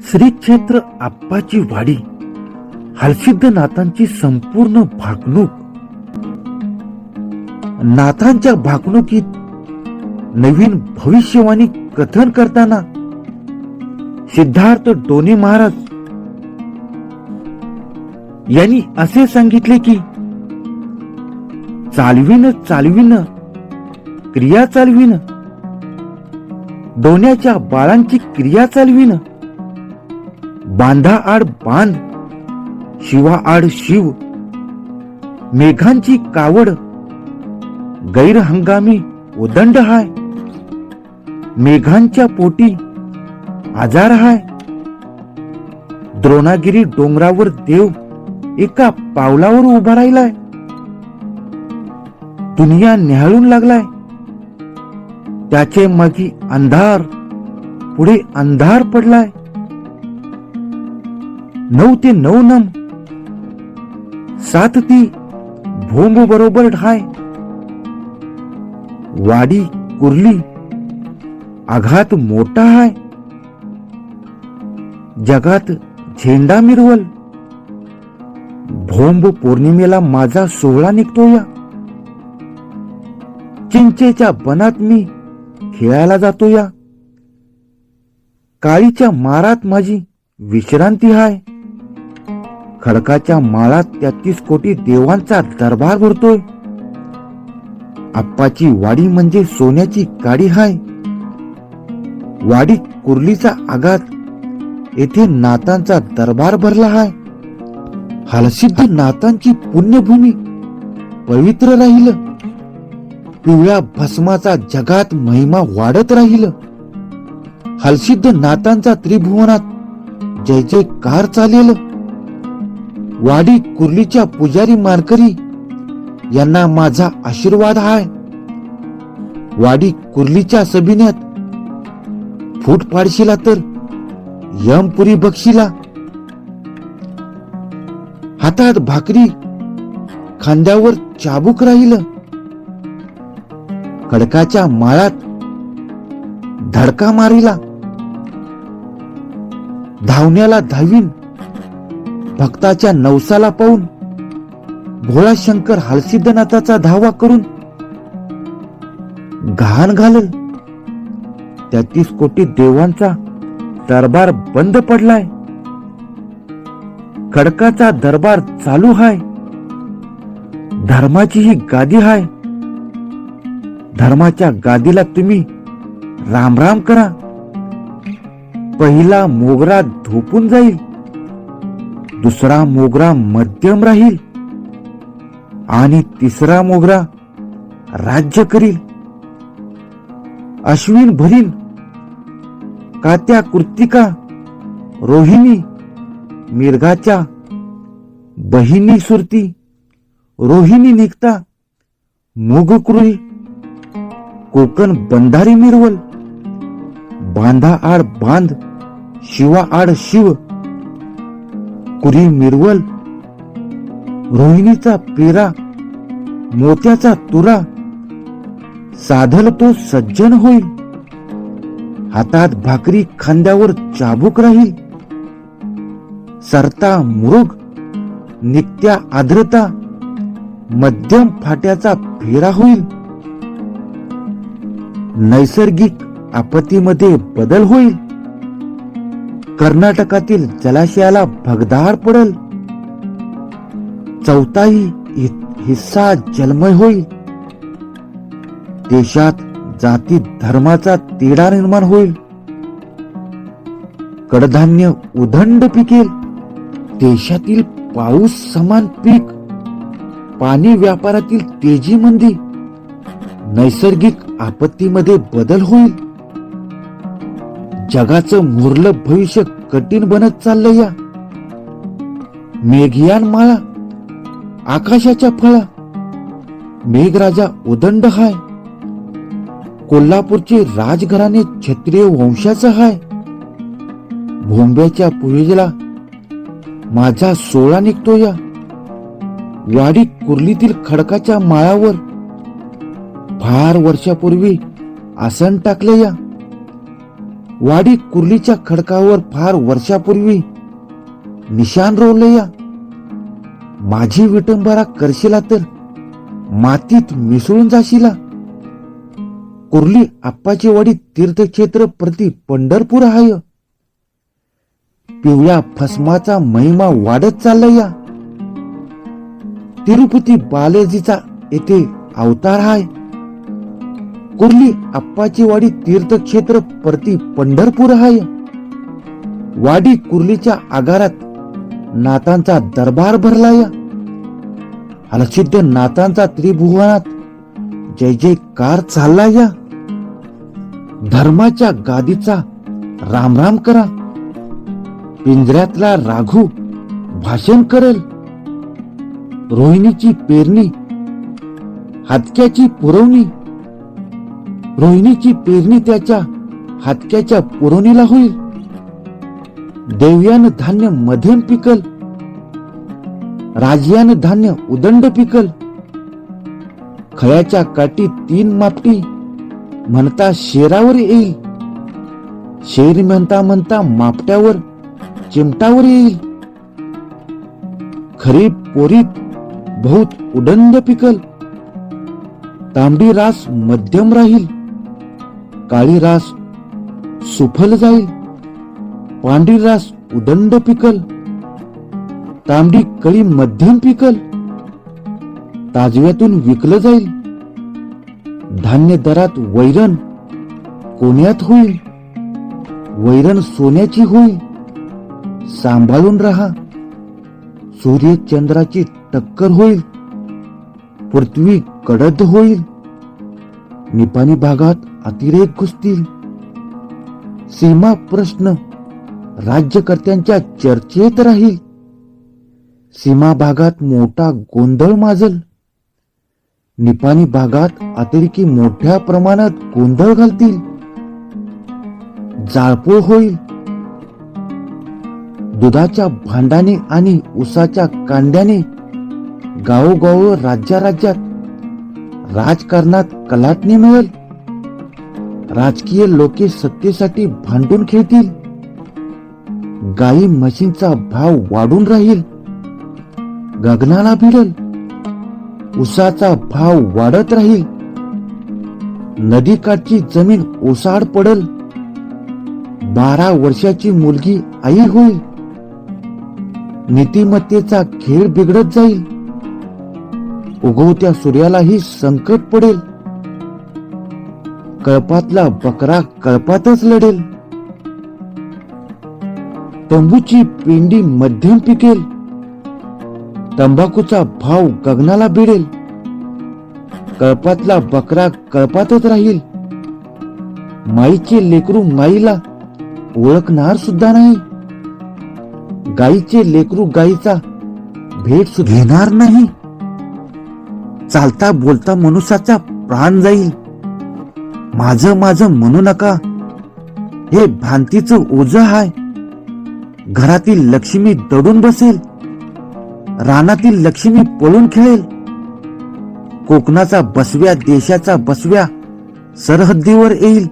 श्री क्षेत्र आप्पाची वाडी हलसिद्ध नाथांची संपूर्ण भागणूक. नाथांच्या भागणुकीत नवीन भविष्यवाणी कथन करताना सिद्धार्थ डोने महाराज यांनी असे सांगितले की चालविन चालविन क्रिया चालविन दोन्याच्या बाळांची क्रिया चालविन बांधा आड बांध शिवा आड शिव मेघांची कावड गैरहंगामी उदंड हाय मेघांच्या पोटी आजार हाय. द्रोणागिरी डोंगरावर देव एका पावलावर उभा राहिलाय. दुनिया न्याहाळून लागलाय. त्याचे मागे अंधार पुढे अंधार पडलाय. नऊ ते नऊ नम. सात ती भोंब बरोबर ढाय. वाडी कुर्ली. आघात मोठा हाय. जगात झेंडा मिरवल. भोंब पौर्णिमेला माझा सोहळा निघतो या. चिंचेच्या बनात मी खेळायला जातो या. काळीच्या मारात माझी विश्रांती हाय. खडकाच्या माळात तेहतीस कोटी देवांचा दरबार भरतोय. आप्पाची वाडी म्हणजे सोन्याची काडी हाय. वाडी कुर्लीचा आघात येथे नातांचा दरबार भरला हाय. हलसिद्ध नातांची पुण्यभूमी पवित्र राहिलं. पिवळ्या भस्माचा जगात महिमा वाढत राहिलं. हलसिद्ध नातांचा त्रिभुवनात जय जयकार चालेल. वाडी कुर्लीच्या पुजारी मानकरी यांना माझा आशीर्वाद हाय. वाडी कुर्लीच्या सभिन्यात फूट पाडशिला तर यमपुरी बक्षिला. हातात भाकरी खांद्यावर चाबूक राहिलं. खडकाच्या माळात धडका मारिला. धावण्याला धावीन. भक्ताच्या नवसाला पाहून भोळा शंकर हलसिद्धनाथाचा धावा करून घाण घालल. तेहतीस कोटी देवांचा दरबार बंद पडलाय. खडकाचा दरबार चालू हाय. धर्माची ही गादी हाय. धर्माच्या गादीला तुम्ही राम राम करा. पहिला मोगरा धोपून जाईल. दुसरा मोगरा मध्यम राहील आणि तिसरा मोगरा राज्य करील. अश्विन भरीन कात्या कृतिका रोहिणी मिर्गाच्या बहिणी सुरती रोहिणी निघता मुगकृळी कोकण बंधारी मिरवल बांधा आड बांध शिवा आड शिव कुरी मिरवल रोहिणीचा पेरा मोत्याचा तुरा साधल तो सज्जन होईल. हातात भाकरी खांद्यावर चाबूक राहील. सरता मुरुग नित्या आर्द्रता मध्यम फाट्याचा फेरा होईल. नैसर्गिक आपत्तीमध्ये बदल होईल. कर्नाटकातील जलाशयाला भगदाड पडल. चौथाही हिस्सा जलमय होईल. देशात जाती धर्माचा तिढा निर्माण होईल. कडधान्य उदंड पिकेल. देशातील पाऊस समान पीक. पाणी व्यापारातील तेजी मंदी. नैसर्गिक आपत्तीमध्ये बदल होईल. जगाचं मुरलं भविष्य कठीण बनत चाललंय या. मेघयान माळा आकाशाच्या फळा. मेघराजा उदंड हाय. कोल्हापूरचे राजघराणे क्षत्रिय वंशाचं हाय. भोंब्याच्या पूजेला माझा सोळा निघतो या. वाडी कुर्लीतील खडकाच्या माळावर फार वर्षापूर्वी आसन टाकले या. वाडी कुर्लीच्या खडकावर फार वर्षापूर्वी निशाण रोवलं या. माझी विटंबरा करशिला तर मातीत मिसळून जाशिला. कुर्ली आप्पाची वाडी तीर्थक्षेत्र प्रति पंढरपूर हाय. पिवळ्या फसमाचा महिमा वाढत चालला या. तिरुपती बालाजीचा येथे अवतार आहे कुर्ली आप्पाचीवाडी तीर्थक्षेत्र परती पंढरपूर आहे वाडी कुर्लीच्या आगारात नातांचा दरबार भरला या हलसिद्ध नातांचा त्रिभुवनात जय जयकार चालला या धर्माच्या गादीचा राम राम करा. पिंजऱ्यातला राघू भाषण करेल. रोहिणीची पेरणी हातक्याची पुरवणी रोहिणीची पेरणी त्याच्या हातक्याच्या पुरवणीला होईल. देवयान धान्य मध्यम पिकल. राजयान धान्य उदंड पिकल. खळ्याच्या काठी तीन मापटी. म्हणता शेरावर येईल. शेर म्हणता म्हणता मापट्यावर चिमटावर येईल. खरीप पोरीत बहुत उदंड पिकल. तांबडी रास मध्यम राहील. काळी रास सुफल जाईल पांढरी रास उदंड पिकल तांबडी कळी मध्यम पिकल ताजव्यातून विकलं जाईल धान्य दरात वैरण कोण्यात होईल वैरण सोन्याची होईल सांभाळून राहा सूर्य चंद्राची टक्कर होईल पृथ्वी कडद होईल निपाणी भागात अतिरेक घुसतील सीमा प्रश्न. राज्यकर्त्यांच्या चर्चेत राहील. सीमा भागात मोठा गोंधळ माजल. निपाणी भागात अतिरेकी मोठ्या प्रमाणात गोंधळ घालतील. जाळपोळ होईल. दुधाच्या भांडाने आणि उसाच्या कांद्याने गावोगाव राज्या राज्यात राजकारणात कलाटणी मिळेल. राजकीय लोके सत्तेसाठी भांडून खेळतील. गाई म्हशींचा भाव वाढून राहील. गगनाला भिडल. उसाचा भाव वाढत राहील. नदीकाठची जमीन ओसाड पडल. बारा वर्षाची मुलगी आई होईल. नीतिमत्तेचा खेळ बिघडत जाईल. उगवत्या सूर्यालाही संकट पडेल. कळपातला बकरा कळपातच लढेल. तंबूची पेंडी मध्यम पिकेल. तंबाखूचा भाव गगनाला भिडेल. कळपातला बकरा कळपातच राहील. माईचे लेकरू माईला ओळखणार सुद्धा नाही. गाईचे लेकरू गाईचा भेट घेणार नाही. चालता बोलता मनुष्याचा प्राण जाईल. माझं माझं म्हणू नका. हे भांतीचं ओझ हाय. घरातील लक्ष्मी दडून बसेल. रानातील लक्ष्मी पळून खेळेल. कोकणाचा बसव्या देशाचा बसव्या सरहद्दीवर येईल.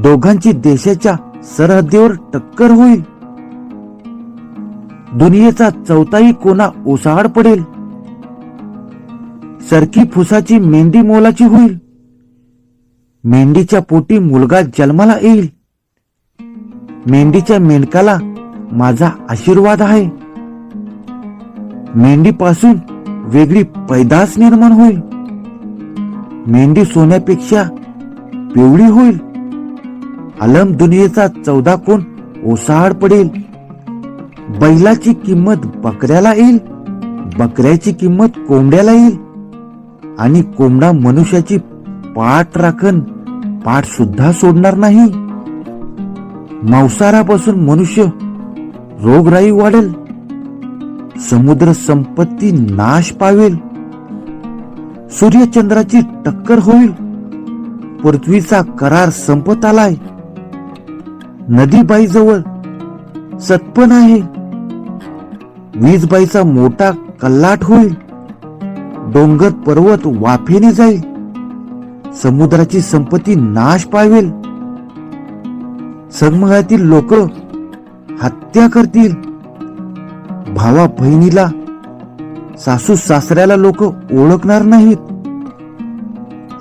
दोघांची देशाच्या सरहद्दीवर टक्कर होईल. दुनियेचा चौथाही कोणा ओसाड पडेल. सरकी फुसाची मेंढी मोलाची होईल. मेंढीच्या पोटी मुलगा जन्माला येईल. मेंढीच्या मेंढकाला माझा आशीर्वाद आहे. मेंढीपासून वेगळी पैदास निर्माण होईल. मेंढी सोन्यापेक्षा पिवळी होईल. अलम दुनियेचा चौदा कोण ओसाड पडेल. बैलाची किंमत बकऱ्याला येईल. बकऱ्याची किंमत कोंबड्याला येईल. आणि कोंबडा मनुष्याची पाठ राखण पाठ सुद्धा सोडणार नाही. मांसारापासून मनुष्य रोगराई वाढेल. समुद्र संपत्ती नाश पावेल. सूर्यचंद्राची टक्कर होईल. पृथ्वीचा करार संपत आलाय. नदीबाईजवळ सत्पन आहे. वीजबाईचा मोठा कल्लाट होईल. डोंगर पर्वत वाफेने जाईल. समुद्राची संपत्ती नाश पावेल. जगमगातील लोक हत्या करतील. भावा बहिणीला सासू सासऱ्याला लोक ओळखणार नाहीत.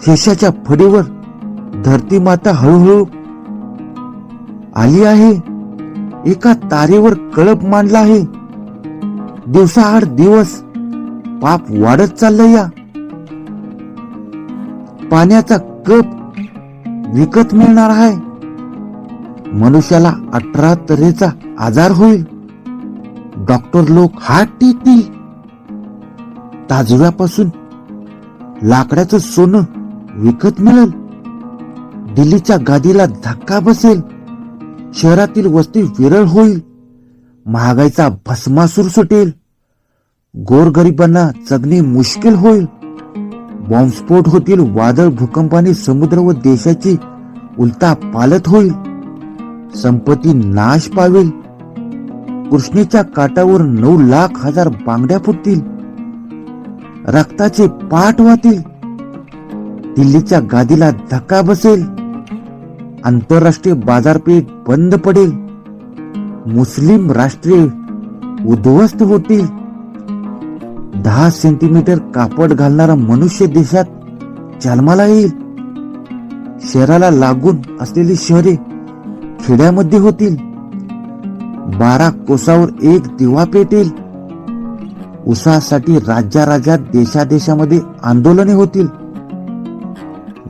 शेषाच्या फडीवर धरती माता हळूहळू आली आहे. एका तारेवर कळप मांडला आहे. दिवसाआड दिवस पाप वाढत चाललंय या. पाण्याचा कप विकत मिळणार आहे. मनुष्याला अठरा तऱ्हेचा आजार होईल. डॉक्टर लोक हात टेकतील. ताजव्यापासून लाकडाचं सोनं विकत मिळेल. दिल्लीच्या गादीला धक्का बसेल. शहरातील वस्ती विरळ होईल. महागाईचा भस्मासूर सुटेल. गोरगरिबांना जगणे मुश्किल होईल. बॉम्बस्फोट होतील वादळ भूकंपाने समुद्र व देशाची उलटा पालत होईल. संपत्ती नाश पावेल. कृष्णेच्या काठावर नऊ लाख हजार बांगड्या फुटतील. रक्ताचे पाठ वाहतील. दिल्लीच्या गादीला धक्का बसेल. आंतरराष्ट्रीय बाजारपेठ बंद पडेल. मुस्लिम राष्ट्रीय उद्ध्वस्त होतील. दहा सेंटीमीटर कापड घालणारा मनुष्य देशात जन्माला येईल. शहराला लागून असलेली शहरे खेड्यामध्ये होतील. बारा कोसावर एक दिवा पेटेल. उसासाठी राज्या राज्यात देशादेशामध्ये आंदोलने होतील.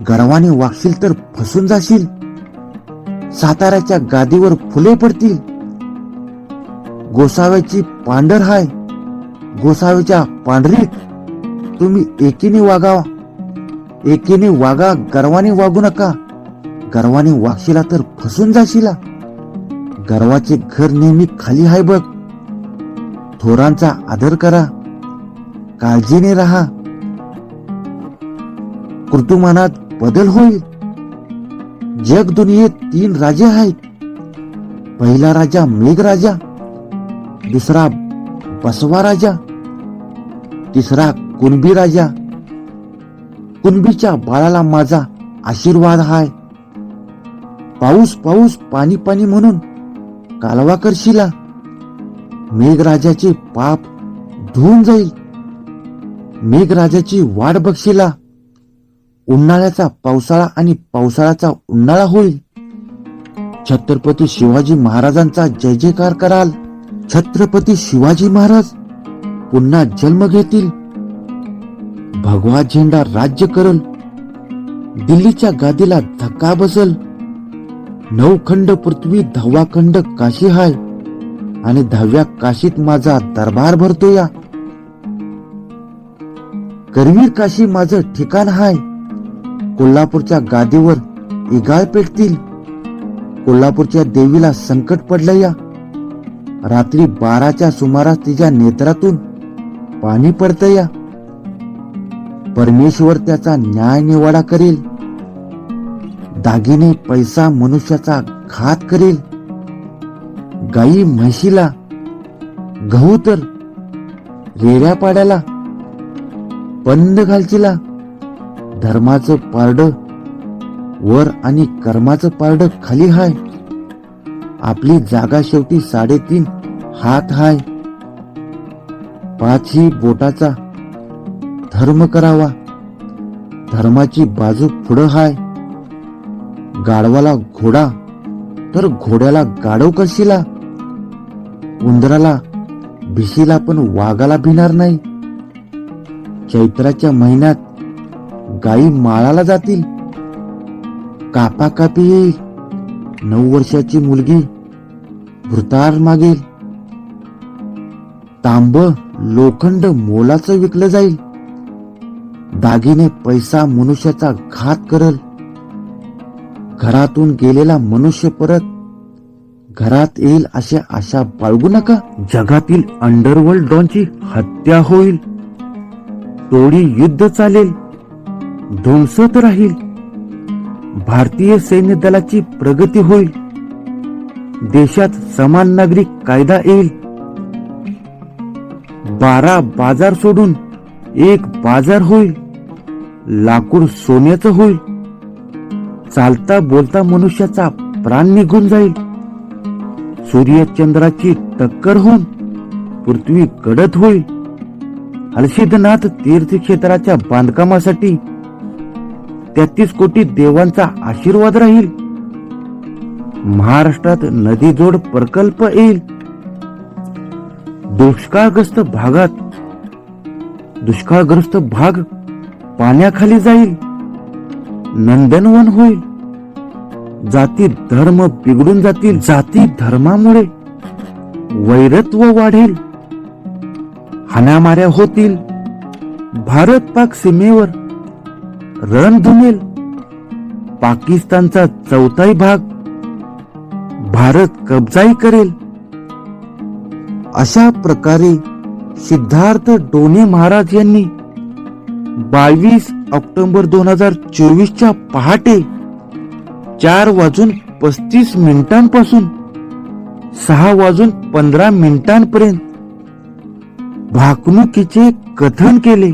गर्वाने वागशील तर फसून जाशील. साताऱ्याच्या गादीवर फुले पडतील. गोसाव्याची पांढर हाय. गोसावीच्या पांढरीत तुम्ही एकीने वागावा. एकीने वागा गर्वाने वागू नका. गर्वाने वागशिला तर फसून जाशीला. गर्वाचे घर नेहमी खाली हाय बघ. थोरांचा आदर करा. काळजीने राहा. ऋतुमानात बदल होईल. जग दुनियेत तीन राजे आहेत. पहिला राजा मेघ राजा दुसरा बसवा राजा. तिसरा कुणबी राजा. कुणबीच्या बाळाला माझा आशीर्वाद हाय. पाऊस पाऊस पाणी पाणी म्हणून कालवा करशिला मेघराजाचे पाप धुवून जाईल. मेघराजाची वाट बघशिला उन्हाळ्याचा पावसाळा आणि पावसाळ्याचा उन्हाळा होईल. छत्रपती शिवाजी महाराजांचा जय जयकार कराल. छत्रपती शिवाजी महाराज पुन्हा जन्म घेतील. भगवा झेंडा राज्य करल दिल्लीच्या गादीला धक्का बसल. नवखंड पृथ्वी दहावा खंड काशी हाय आणि दहाव्या काशीत माझा दरबार भरतो या. करवीर काशी माझं ठिकाण हाय. कोल्हापूरच्या गादीवर इगाळ पेटतील. कोल्हापूरच्या देवीला संकट पडलं या. रात्री बाराच्या सुमारास तिच्या नेत्रातून पाणी पडतं या. परमेश्वर त्याचा न्याय निवाडा करेल. दागिने पैसा मनुष्याचा घात करेल. गाई म्हशीला गहू तर रेऱ्या पाड्याला बंद घालचिला धर्माचं पारड वर आणि कर्माचं पारड खाली हाय. आपली जागा शेवटी साडेतीन हात हाय. पाचही बोटाचा धर्म करावा. धर्माची बाजू पुढं हाय. गाढवाला घोडा तर घोड्याला गाढव कशीला? उंदराला भिशीला पण वाघाला भिणार नाही. चैत्राच्या महिन्यात गाई माळाला जातील. कापा कापी येईल. नऊ वर्षाची मुलगी भृतार मागेल. तांब लोखंड मोलाचं विकलं जाईल. दागिने पैसा मनुष्याचा घात करल. घरातून गेलेला मनुष्य परत घरात येईल अशा आशा बाळगू नका. जगातील अंडरवर्ल्ड डॉनची हत्या होईल. तोडी युद्ध चालेल. ध्वंसत राहील. भारतीय सैन्य दलाची प्रगती होईल. देशात समान नागरिक कायदा येईल. बारा बाजार सोडून एक बाजार होईल लाकूड सोन्याचं होईल चालता बोलता मनुष्याचा प्राण निघून जाईल. सूर्यचंद्राची टक्कर होऊन पृथ्वी गडत होईल. हर्षिदनाथ तीर्थक्षेत्राच्या बांधकामासाठी तेहतीस कोटी देवांचा आशीर्वाद राहील. महाराष्ट्रात नदी जोड प्रकल्प येईल. दुष्काळग्रस्त भागात दुष्काळग्रस्त भाग पाण्याखाली जाईल नंदनवन होईल. जाती धर्म बिघडून जातील. जाती धर्मामुळे वैरत्व वाढेल. हाणामाऱ्या होतील. भारत पाक सीमेवर रण धुमेल पाकिस्तानचा चौथाई भाग भारत कब्जाही करेल. अशा प्रकारे सिद्धार्थ डोने महाराज यांनी बावीस ऑक्टोबर दोन हजार चोवीसच्या पहाटे चार वाजून पस्तीस मिनिटांपासून सहा वाजून पंधरा मिनिटांपर्यंत भाकणुकीचे कथन केले.